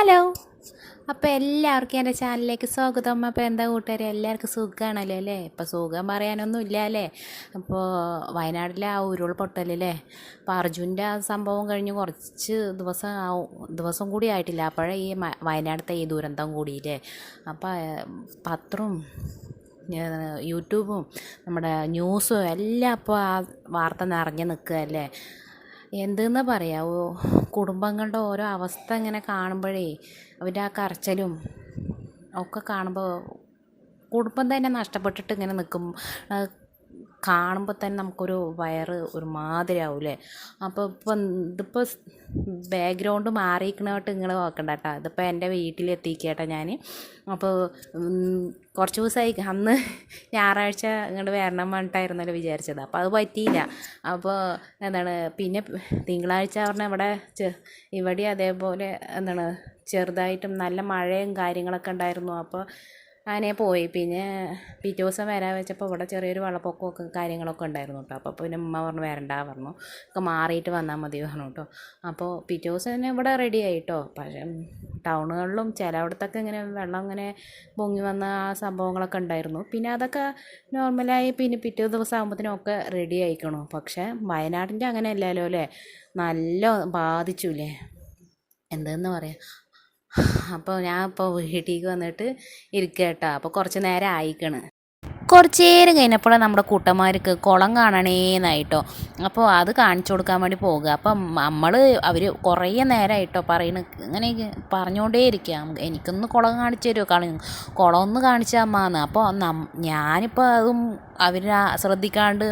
Hello അപ്പോൾ എല്ലാവർക്കും എന്റെ ചാനലിലേക്ക് സ്വാഗതം. അപ്പോൾ എന്താ കൂട്ടുകാർ എല്ലാവർക്കും സുഖമാണല്ലോ അല്ലേ? ഇപ്പോൾ സുഖം പറയാനൊന്നും ഇല്ല അല്ലേ അപ്പോൾ വയനാട്ടിലെ ആ ഉരുൾ പൊട്ടലല്ലേ? അപ്പോൾ അർജുന്റെ ആ സംഭവം കഴിഞ്ഞ് കുറച്ച് ദിവസം ദിവസം കൂടി ആയിട്ടില്ല. അപ്പോഴേ ഈ വയനാടത്തെ ഈ ദുരന്തം കൂടിയില്ലേ? അപ്പോൾ പത്രം യൂട്യൂബും നമ്മുടെ ന്യൂസും എല്ലാം അപ്പോൾ ആ വാർത്ത നിറഞ്ഞു നിൽക്കുകയല്ലേ? എന്തെന്ന് പറയാമോ കുടുംബങ്ങളുടെ ഓരോ അവസ്ഥ ഇങ്ങനെ കാണുമ്പോഴേ അവരുടെ ആ കരച്ചിലും ഒക്കെ കാണുമ്പോൾ കുടുംബം തന്നെ നഷ്ടപ്പെട്ടിട്ട് ഇങ്ങനെ നിൽക്കും കാണുമ്പോൾ തന്നെ നമുക്കൊരു വയറ് ഒരു മാതിരി ആവൂലേ അപ്പോൾ ഇപ്പം ഇതിപ്പോൾ ബാക്ക്ഗ്രൗണ്ട് മാറിയിരിക്കണോട്ട് നിങ്ങൾ നോക്കണ്ട കേട്ടോ ഇതിപ്പോൾ എന്റെ വീട്ടിലെത്തിക്കേട്ടോ ഞാൻ അപ്പോൾ കുറച്ച് ദിവസമായി അന്ന് ഞായറാഴ്ച ഇങ്ങോട്ട് വരണം പറഞ്ഞിട്ടായിരുന്നല്ലോ വിചാരിച്ചത്. അപ്പോൾ അത് പറ്റിയില്ല. അപ്പോൾ എന്താണ് പിന്നെ തിങ്കളാഴ്ച പറഞ്ഞാൽ ഇവിടെ ഇവിടെ അതേപോലെ എന്താണ് ചെറുതായിട്ടും നല്ല മഴയും കാര്യങ്ങളൊക്കെ ഉണ്ടായിരുന്നു. അപ്പോൾ അങ്ങനെ പോയി. പിന്നെ പിറ്റേ ദിവസം വരാൻ വെച്ചപ്പോൾ ഇവിടെ ചെറിയൊരു വെള്ളപ്പൊക്കമൊക്കെ കാര്യങ്ങളൊക്കെ ഉണ്ടായിരുന്നു കേട്ടോ അപ്പോൾ പിന്നെ ഉമ്മ പറഞ്ഞു വരണ്ട പറഞ്ഞു. ഒക്കെ മാറിയിട്ട് വന്നാൽ മതി പറഞ്ഞു കേട്ടോ അപ്പോൾ പിറ്റേ ദിവസം തന്നെ ഇവിടെ റെഡി ആയി കേട്ടോ പക്ഷേ ടൗണുകളിലും ചിലയിടത്തൊക്കെ ഇങ്ങനെ വെള്ളം ഇങ്ങനെ പൊങ്ങി വന്ന ആ സംഭവങ്ങളൊക്കെ ഉണ്ടായിരുന്നു. പിന്നെ അതൊക്കെ നോർമലായി പിന്നെ പിറ്റേ ദിവസം ആകുമ്പോഴത്തേനും ഒക്കെ റെഡി ആയിക്കണു. പക്ഷേ വയനാടിന്റെ അങ്ങനെ അല്ലല്ലോ അല്ലേ? നല്ല ബാധിച്ചു അല്ലേ എന്തെന്ന് പറയാം? അപ്പോൾ ഞാൻ ഇപ്പോൾ വീട്ടിലേക്ക് വന്നിട്ട് ഇരിക്കുക കേട്ടോ അപ്പോൾ കുറച്ച് നേരം ആയിക്കണ്. കുറച്ച് നേരം കഴിഞ്ഞപ്പോൾ നമ്മുടെ കൂട്ടന്മാർക്ക് കുളം കാണണേന്നായിട്ടോ. അപ്പോൾ അത് കാണിച്ചു കൊടുക്കാൻ വേണ്ടി പോകുക അപ്പം നമ്മൾ അവർ കുറേ നേരമായിട്ടോ പറയണ. ഇങ്ങനെ പറഞ്ഞുകൊണ്ടേ ഇരിക്കാം. എനിക്കൊന്ന് കുളം കാണിച്ചു തരുമോ കളി കുളം ഒന്ന് കാണിച്ചാൽ അമ്മാന്ന്. അപ്പോൾ ഞാനിപ്പോൾ അതും അവർ ശ്രദ്ധിക്കാണ്ട്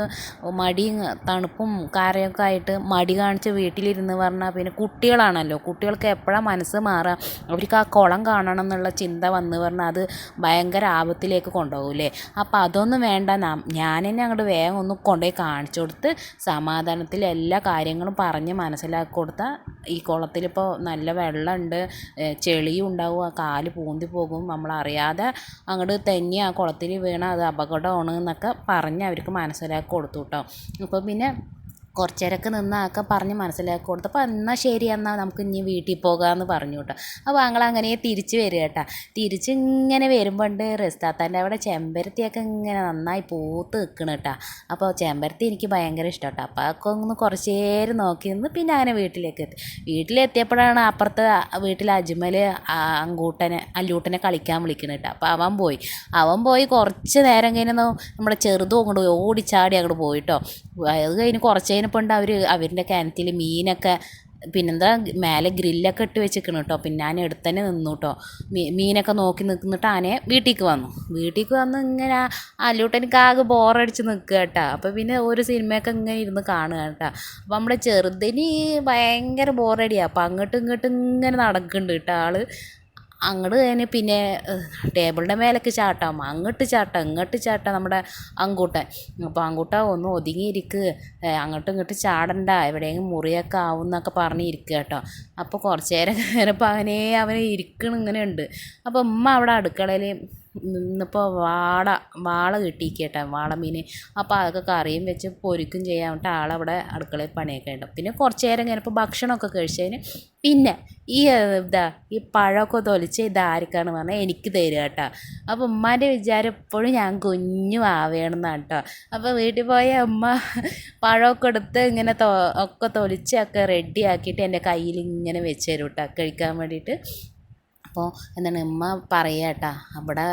മടിയും തണുപ്പും കാരയൊക്കെ ആയിട്ട് മടി കാണിച്ച് വീട്ടിലിരുന്ന് പറഞ്ഞാൽ പിന്നെ കുട്ടികളാണല്ലോ. കുട്ടികൾക്ക് എപ്പോഴാണ് മനസ്സ് മാറുക അവർക്ക് ആ കുളം കാണണം എന്നുള്ള ചിന്ത വന്ന് പറഞ്ഞാൽ അത് ഭയങ്കര ആപത്തിലേക്ക് കൊണ്ടുപോകില്ലേ അപ്പോൾ അതൊന്നും വേണ്ട. ഞാൻ തന്നെ അങ്ങോട്ട് വേഗം ഒന്ന് കൊണ്ടുപോയി കാണിച്ചു കൊടുത്ത് സമാധാനത്തിൽ എല്ലാ കാര്യങ്ങളും പറഞ്ഞ് മനസ്സിലാക്കി കൊടുത്താൽ ഈ കുളത്തിലിപ്പോൾ നല്ല വെള്ളമുണ്ട് ചെളിയും ഉണ്ടാവും. ആ കാൽ പൂന്തി പോകും. നമ്മളറിയാതെ അങ്ങോട്ട് തെന്നി ആ കുളത്തിൽ വീണ അത് അപകടമാണ് എന്നൊക്കെ പറഞ്ഞ് അവർക്ക് മനസ്സിലാക്കി കൊടുത്തു കേട്ടോ. അപ്പോൾ പിന്നെ കുറച്ച് നേരമൊക്കെ നിന്നാക്കെ പറഞ്ഞ് മനസ്സിലാക്കി കൊടുത്തപ്പോൾ എന്നാൽ ശരി എന്നാൽ നമുക്ക് ഇനി വീട്ടിൽ പോകാമെന്ന് പറഞ്ഞു കേട്ടോ അപ്പോൾ ഞങ്ങൾ അങ്ങനെ തിരിച്ച് വരിക കേട്ടോ തിരിച്ച് ഇങ്ങനെ വരുമ്പോണ്ട് റെസ്താത്താന്റെ അവിടെ ചെമ്പരത്തിയൊക്കെ ഇങ്ങനെ നന്നായി പൂത്ത് നിൽക്കണം കേട്ടോ അപ്പോൾ ചെമ്പരത്തി എനിക്ക് ഭയങ്കര ഇഷ്ടം കേട്ടോ അപ്പോൾ അതൊക്കെ ഒന്ന് കുറച്ച് നേരം നോക്കി നിന്ന് പിന്നെ അങ്ങനെ വീട്ടിലേക്ക് എത്തി. വീട്ടിലെത്തിയപ്പോഴാണ് അപ്പുറത്ത് വീട്ടിൽ അജ്മൽ അങ്കൂട്ടനെ അല്ലൂട്ടനെ കളിക്കാൻ വിളിക്കണം കേട്ടോ അപ്പോൾ അവൻ പോയി. അവൻ പോയി കുറച്ച് നേരം കഴിഞ്ഞ് നമ്മുടെ ചെറുതും അങ്ങോട്ട് ഓടിച്ചാടി അങ്ങോട്ട് പോയിട്ടോ അത് കഴിഞ്ഞ് കുറച്ച് ഉണ്ട് അവർ അവരുടെ കിണറ്റിൽ മീനൊക്കെ പിന്നെന്താ മേലെ ഗ്രില്ലൊക്കെ ഇട്ട് വെച്ചിരിക്കണം കേട്ടോ പിന്നെ ഞാൻ എടുത്തന്നെ നിന്നു കേട്ടോ മീനൊക്കെ നോക്കി നിൽക്കുന്നിട്ട് ആനെ വീട്ടിലേക്ക് വന്നു. വീട്ടിലേക്ക് വന്ന് ഇങ്ങനെ അല്ലൂട്ട് അല്ലൂട്ടനിക്ക് ആകെ ബോറടിച്ച് നിൽക്കുക കേട്ടോ അപ്പോൾ പിന്നെ ഒരു സിനിമയൊക്കെ ഇങ്ങനെ ഇരുന്ന് കാണുക കേട്ടോ അപ്പോൾ നമ്മുടെ ചെറുതിന് ഭയങ്കര ബോറടിയാണ് അപ്പോൾ അങ്ങോട്ടും ഇങ്ങോട്ടും ഇങ്ങനെ നടക്കുന്നുണ്ട് കേട്ടോ ആൾ. അങ്ങോട്ട് കഴിഞ്ഞ് പിന്നെ ടേബിളിന്റെ മേലേക്ക് ചാട്ടാം അങ്ങോട്ട് ചാട്ടാം ഇങ്ങോട്ട് ചാട്ടാം നമ്മുടെ അങ്കൂട്ടൻ. അപ്പോൾ അങ്കൂട്ട ഒന്ന് ഒതുങ്ങിയിരിക്ക് അങ്ങോട്ടും ഇങ്ങോട്ടും ചാടണ്ട എവിടെയെങ്കിലും മുറിയൊക്കെ ആവും എന്നൊക്കെ പറഞ്ഞ് ഇരിക്കുക കേട്ടോ. അപ്പോൾ കുറച്ച് നേരം കഴിഞ്ഞപ്പോൾ അവനെ അവന് ഇരിക്കണം ഇങ്ങനെ ഉണ്ട് അപ്പോൾ ഉമ്മ അവിടെ അടുക്കളയിൽ ഇന്നിപ്പോൾ വാള വാള കിട്ടിയിക്കട്ടെ വാള മീൻ അപ്പോൾ അതൊക്കെ കറിയും വെച്ച് പൊരിക്കും ചെയ്യാൻ വേണ്ടിയിട്ട് ആളവിടെ അടുക്കളയിൽ പണിയൊക്കെ ഉണ്ട്. പിന്നെ കുറച്ച് നേരം കഴിഞ്ഞപ്പോൾ ഭക്ഷണമൊക്കെ കഴിച്ചതിന് പിന്നെ ഈ ഇതാ ഈ പഴമൊക്കെ തൊലിച്ച് ഇതാർക്കാണ് പറഞ്ഞാൽ എനിക്ക് തരിക കേട്ടോ അപ്പോൾ ഉമ്മാന്റെ വിചാരം എപ്പോഴും ഞാൻ കുഞ്ഞു ആവേണമെന്നാണ് കേട്ടോ അപ്പോൾ വീട്ടിൽ പോയ ഉമ്മ പഴമൊക്കെ എടുത്ത് ഇങ്ങനെ ഒക്കെ തൊലിച്ചൊക്കെ റെഡി ആക്കിയിട്ട് എന്റെ കയ്യിൽ ഇങ്ങനെ വെച്ച് തരും കേട്ടോ കഴിക്കാൻ വേണ്ടിയിട്ട്. അപ്പോൾ എന്താണ് ഉമ്മ പറയുക കേട്ടോ അവിടെ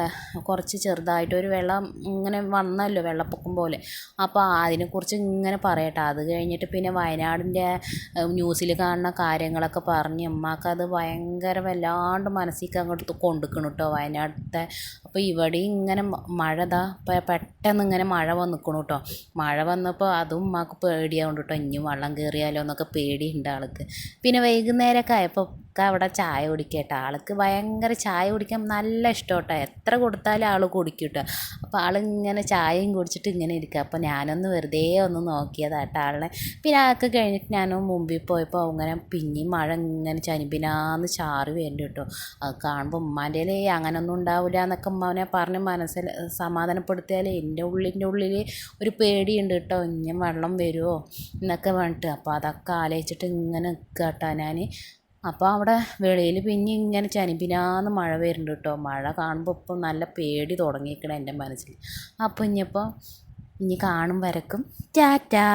കുറച്ച് ചെറുതായിട്ടൊരു വെള്ളം ഇങ്ങനെ വന്നല്ലോ വെള്ളപ്പൊക്കം പോലെ. അപ്പോൾ അതിനെക്കുറിച്ച് ഇങ്ങനെ പറയട്ടെ അത് കഴിഞ്ഞിട്ട് പിന്നെ വയനാടിന്റെ ന്യൂസിൽ കാണുന്ന കാര്യങ്ങളൊക്കെ പറഞ്ഞ് ഉമ്മാക്ക് അത് ഭയങ്കര വല്ലാണ്ട് മനസ്സിലേക്ക് അങ്ങോട്ട് കൊണ്ടുക്കണം കേട്ടോ വയനാട്ടിലത്തെ. അപ്പോൾ ഇവിടെ ഇങ്ങനെ മഴ ഇതാ പെട്ടെന്ന് ഇങ്ങനെ മഴ വന്ന് നിൽക്കണു കേട്ടോ മഴ വന്നപ്പോൾ അതും ഉമ്മാക്ക് പേടിയാവുണ്ട് കേട്ടോ ഇനിയും വെള്ളം കയറിയാലോ എന്നൊക്കെ പേടിയുണ്ട് ആൾക്ക്. പിന്നെ വൈകുന്നേരമൊക്കെ ആയപ്പോൾ ഒക്കെ അവിടെ ചായ കുടിക്കട്ടെ ആൾക്ക് ഭയങ്കര ചായ കുടിക്കാൻ നല്ല ഇഷ്ടം കേട്ടോ എത്ര കൊടുത്താലും ആൾ കുടിക്കും കേട്ടോ അപ്പോൾ ആളിങ്ങനെ ചായയും കുടിച്ചിട്ട് ഇങ്ങനെ ഇരിക്കുക അപ്പോൾ ഞാനൊന്ന് വെറുതെ ഒന്ന് നോക്കിയതാട്ടോ ആളിനെ. പിന്നെ അതൊക്കെ കഴിഞ്ഞിട്ട് ഞാൻ മുമ്പിൽ പോയപ്പോൾ അങ്ങനെ പിന്നെയും മഴ ഇങ്ങനെ ചനിപ്പിനാന്ന് ചാറി വേണ്ടി കേട്ടോ അത് കാണുമ്പോൾ ഉമ്മാന്റെ അങ്ങനൊന്നും ഉണ്ടാവില്ല എന്നൊക്കെ ഉമ്മാനെ പറഞ്ഞ് മനസ്സിൽ സമാധാനപ്പെടുത്തിയാൽ എന്റെ ഉള്ളിന്റെ ഉള്ളിൽ ഒരു പേടിയുണ്ട് കേട്ടോ ഇനി വെള്ളം വരുമോ എന്നൊക്കെ പറഞ്ഞിട്ട്. അപ്പോൾ അതൊക്കെ ആലോചിച്ചിട്ട് ഇങ്ങനെ നിൽക്കുക കേട്ടോ ഞാൻ അപ്പോൾ അവിടെ വെളിയിൽ പിന്നെ ഇങ്ങനെ ചനിപ്പിനാന്ന് മഴ വരുന്നുണ്ട് കേട്ടോ. മഴ കാണുമ്പോൾ ഇപ്പം നല്ല പേടി തുടങ്ങിയിരിക്കണം എന്റെ മനസ്സിൽ അപ്പോൾ ഇനിയിപ്പോൾ ഇനി കാണും വരക്കും. ടാറ്റാ.